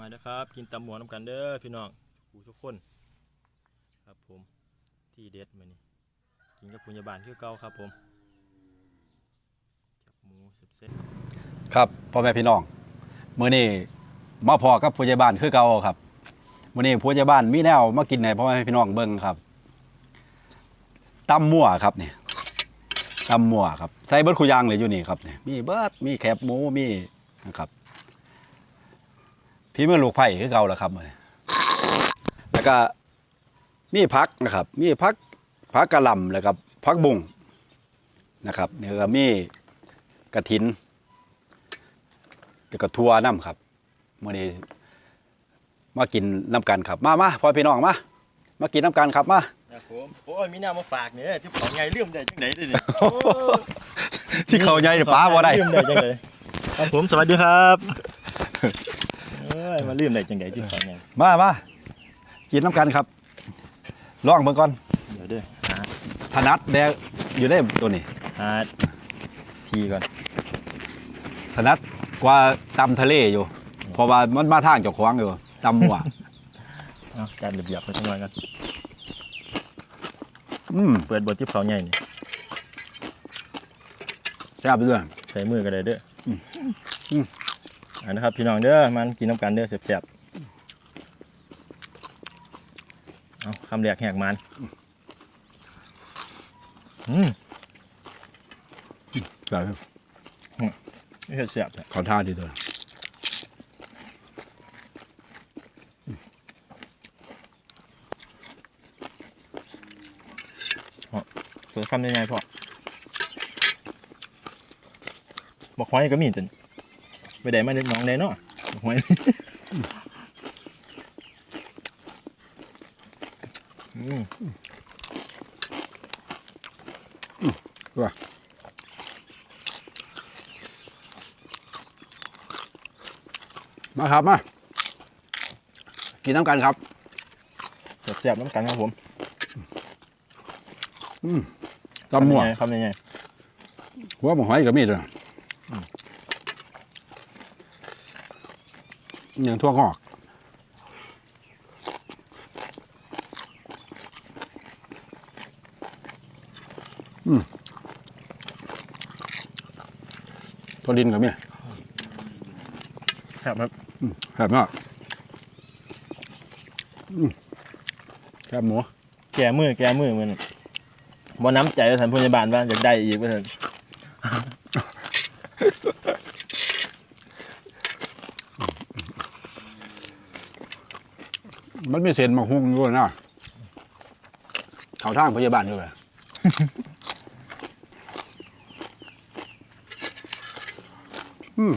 มาเด้อครับ กินตำหมูน้ำกันเด้อพี่น้องผู้ทุกคน ครับผมที่เด็ดมานี่กินกับปุญญาบาลคือเก่าครับผมจับหมูเซ็ตครับพ่อแม่พี่น้องมื้อนี้มาพอกับผู้ใหญ่บ้านคือเก่าครับมื้อนี้ผู้ใหญ่บ้านมีแนวมากินให้พ่อแม่พี่น้องเบิ่งครับตำมั่วครับนี่ตำมั่วครับใส่เบิดคุยางเลยอยู่นี่ครับนี่มีเบิดมีแคบหมูมีนะครับ พี่มือลูกไผ่คือเก่าแล้วครับมื้อนี้แล้วก็มีพักนะครับ มีพักพักกะหล่ำแล้วก็พักบุ้งนะครับแล้วก็มีกระถินแล้วก็ทัวน้ำครับมื่อนี้มากินน้ำกันครับ มามาพ่อพี่น้องมามากินน้ำกันครับมาครับผมโอ้ยมีแนวมาฝากเนี่ยที่ของไงลืมได้จังไหนได้ดิที่เขาใหญ่ป้าบ่ได้ลืมได้จังไหนครับผมสวัสดีครับเอ้ยมาลืมได้จังไหนที่ของไงมามากินน้ำกันครับลองเบิ่งก่อนเดี๋ยวเด้อหาถนัดแดงอยู่ได้ตัวนี้หาทีก่อนถนัดกว่าตำทะเลอยู่ เพราะว่ามันมาทางเจ้าของอยู่ตำหัวเอาการระเบียบไปจังหน่อยกันอืมเปิดบทที่เขาใหญ่นี่แซ่บด้วยใส่มือกันเลยเด้ออมอืมเอั นนะครับ พี่น้องเด้อมันกินน้ำกันเด้อแซ่บๆเอาคำแรกแหกมันอืมใช่นี่คือแซ่บเลยขอท่าดีตัวเปิดคำยังไงพ่อบอกไว้ก็มีจน ไปได้มาเด็ดน้องได้เนาะบอกไว้อืมมาครับมา กินน้ำกันครับแซ่บๆน้ำกันครับผมอืมตำหัวคำยังไงหัวหมหอยก็มีด้วย อืม อย่างทั่วงอกอืมตัวดินก็มีแซ่บครับอืมแซ่บมากอืมแซ่บหมูแก้มือแก้มือมันบ่น้ำใจท่านพยาบาลว่าอยากได้อีกว่าท่าน มันมีเศษหมักฮุ้งด้วยนะเขาทางพยาบาลด้วยอืม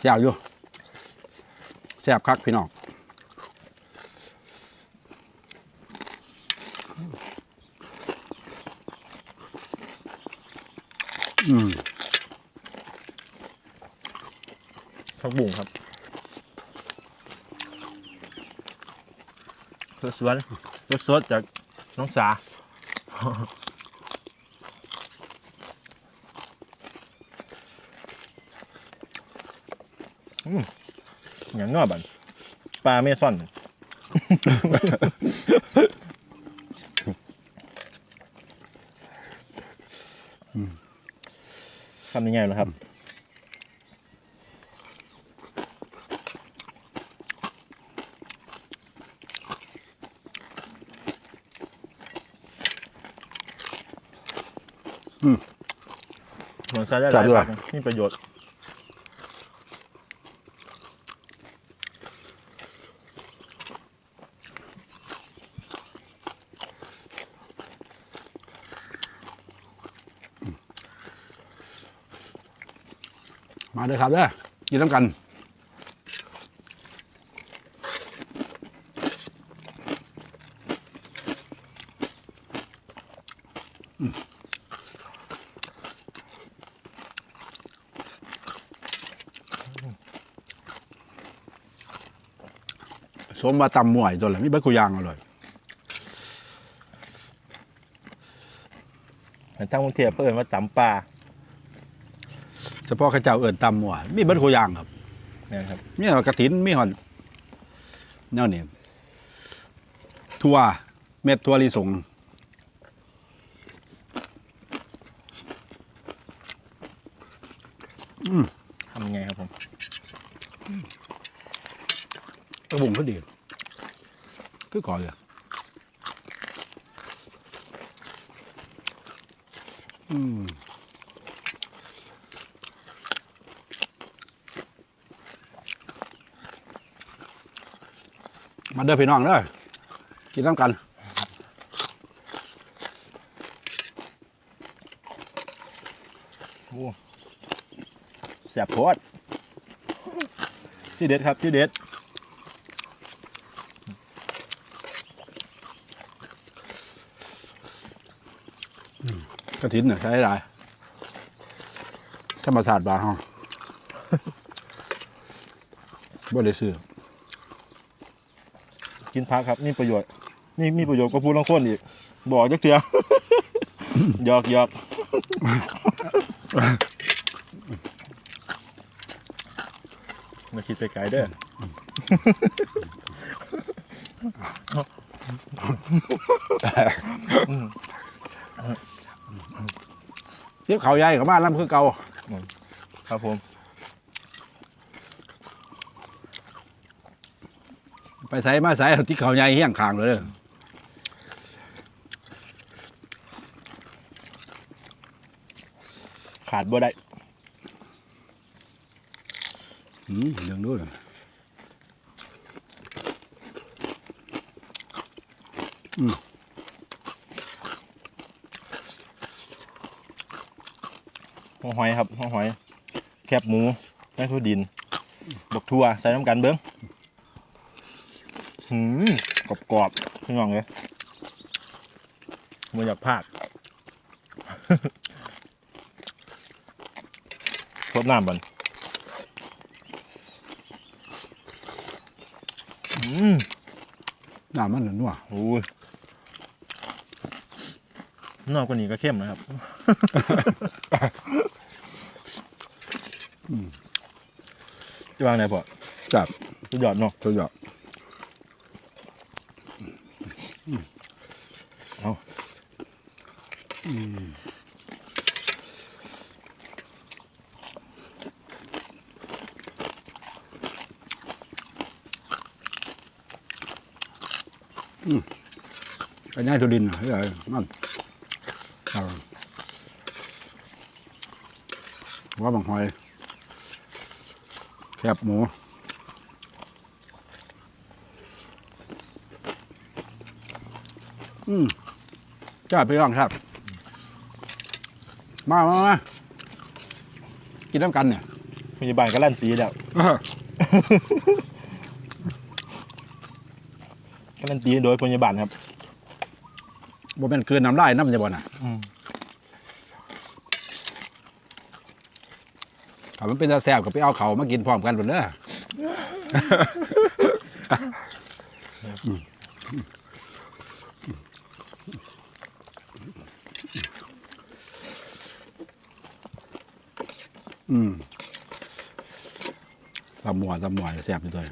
แซ่บอยู่แซ่บคักพี่น้องอืม ผักบุ้งครับสวนๆสดๆจากน้องสาอืมอย่างนอกบันปลาเมซอนทำยังไงล่ะครับ เหมือน ใช้ได้หจัลาบยด้วยผักมีประโยชน์มาเลยครับเด้อกินน้ำกัน สมมาตำหมวยตัวละมีเบิดกุยางอร่อยเหมือนทั้งกรุงเทพเพิ่นว่าตำปลาเฉพาะข้าเจ้าเอิญตำหมัวมีเบิดโคอยางครับเนี่ยครับมีหอดกระถินมีหอดแนวนี้ทั่วเม็ดทั่วลิสงทำยังไงครับผมกระบุงก็ดี คือก่อนเลยอืมมาเด้อพี่น้องเด้อกินน้ำกันโอ้แสบโพดที่เด็ดครับที่เด็ด กระถินเน่ะใช้ได้ธรรมศาสตร์บานห้องบ่ได้ซื้อกินพักครับ นี่ประโยชน์ นี่มีประโยชน์ก็พูดลังคนอีกบอกจักเถื่อหยอกหยอกมาคิดไปไกลเด้อ เทียบเขาใหญ่กับบ้านลำคือเก่าครับผม ไปใส่มาใส่เอาที่เขาใหญ่เฮี้ยงคางเลยเด้อขาดบ่ได้อืมเรื่องนู้นน่ะ ห้องหอยครับห้องหอย แคบหมูแม่ทุดินบกทั่วใส่น้ำกันเบิ้งหืมกรอบกรอบๆพี่น้องเลยมันอยากพากทดน้ำบันอืมน้ำมันหนัวโอ้ยนอกกว่านี้ก็เข้มนะครับ จะ วางไหนพอจับสุดยอดเนาะสุดยอดเอาอืมอืมไปย่ายทุดินเหรอเฮ้ยนั่นเอาว่าบางหอยแคบหมูอืมจ้าไปลองครับ มามามากินน้ำกันเนี่ยพยาบาลก็ลั่นตีแล้วก็ลั่นตีโดยพยาบาลครับบ่เป็นเกินน้ำลายน้ำจะบ่น่ะามันเป็นตาแซ่บก็ไปเอาเขามากินพร้อมกันหมดเด้ออืมตำหมวตำหมวแซ่บอยู่ด้วย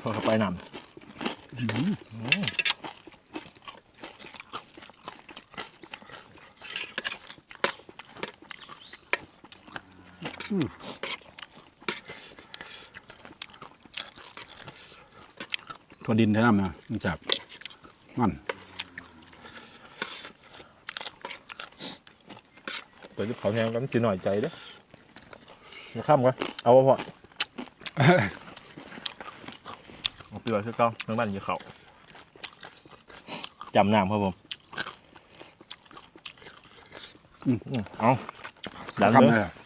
พอเข้าไปนำ ตัวดินเท่านั้นนะมันจับมันเปิดเขาแทงกันสิหน่อยใจเด้อมาข้ามกันเอาวะพ่อเอาเปลือกคือเก่าเมืองบ้านอยู่เขาจำน้ำครับผมอืมเอาดันทำเลเ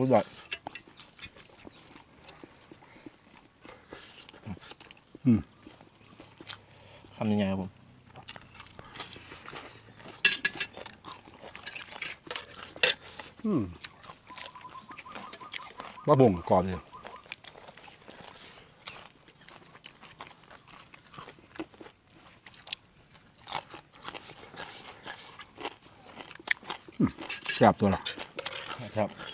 สุดยอดคำยังไงครับผมว่าบ่งก่อนเลยแซ่บตัวละครับ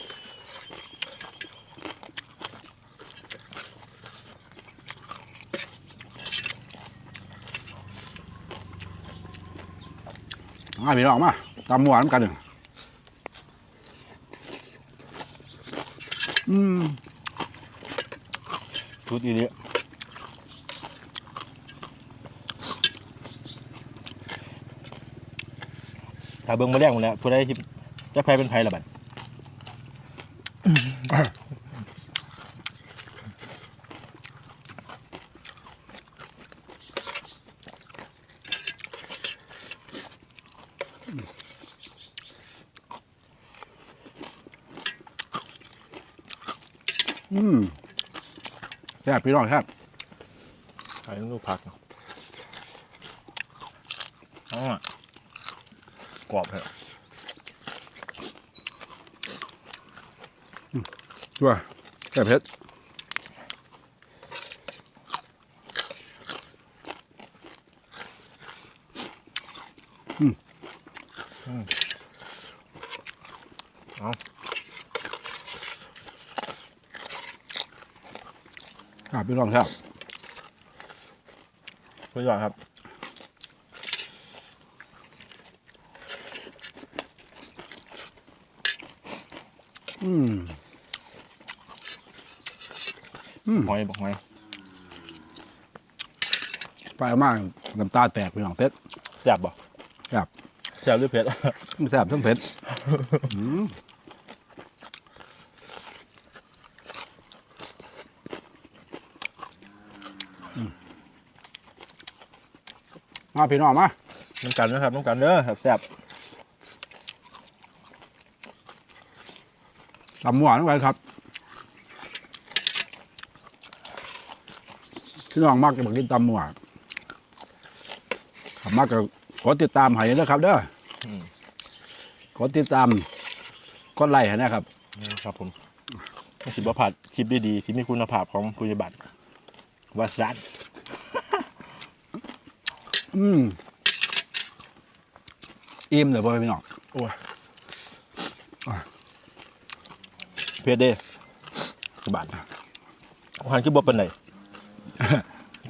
มาพี่น้องมาตำหวานกันหนึ่งอืมชุดอีนี้ถ้าเบิ่งมาแรกหมดแล้วผู้ใดที่จะแพ้เป็นไผละบัด อืมแซ่บพี่น้องครับไอ้ลูกผักเนาะอ๋อกรอบเหรอชัวแซ่บเผ็ดอืม เอา ครับ พี่น้องครับคุณยอดครับอืมอืมหอยบอกหอยไปมากน้ำตาแตกพี่น้องเผ็ดแซ่บบ่แซ่บแซ่บหรือเผ็ด แซ่บทั้งเผ็ดอืม มาพี่น้องมาน้ำกันนะครับน้ำกันเด้อครับแซ่บตำหวานไว้ครับพี่น้องมักจะมากินตำหวานขับมักก็กดติดตามให้นะครับ เด้ออืมกดติดตามกดไลค์ให้นะครับนี่ครับผมไม่สิบ่ผัดคลิปดีๆที่มีคุณภาพของผู้ยบัตรวัสัน อืมอิ่มเลยพ่อแม่พี่น้องโอ้ยเผ็ดเด้สบาทหันคือบ่เป็นไหน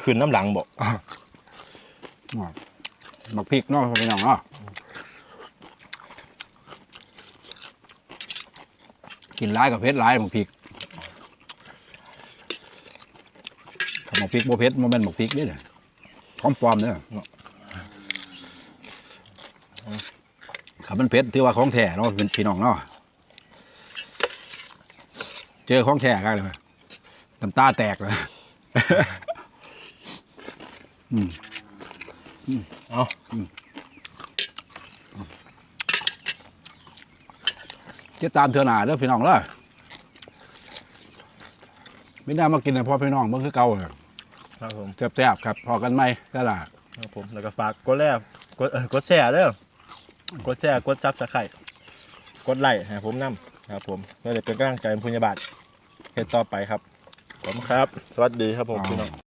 คืนน้ำหลังบอกอ๋อหมักพริกเนาะพ่อแม่พี่น้องเนาะกินร้ายกับเผ็ดร้ายหมักพริกถ้าหมักพริกโบเผ็ดโมเมนหมักพริกเด้เนี่ย ของปลอมเนี่ยขับมันเผ็ดที่ว่าของแท้เนาะเป็นพี่น้องเนาะเจอของแท้กันเลยน้ำตาแตกเลยเอาจะตามเธอหนาเด้อพี่น้องเด้อไม่ได้มากินนะพ่อพี่น้องเมื่อคือเก่าเลย ครับผมแซ่บๆครับพอกันไหมก็ล่ะครับผมแล้วก็ฝากกดแรกกดเอ่อกดแชร์เด้อกดแชร์กดซับสไครต์กดไลค์ให้ผมนํครับผมเพื่อจะเป็นกำลังใจให้ผู้ยบัตรเฮ็ดต่อไปครับผมครับ สวัสดีครับผมพี่น้อง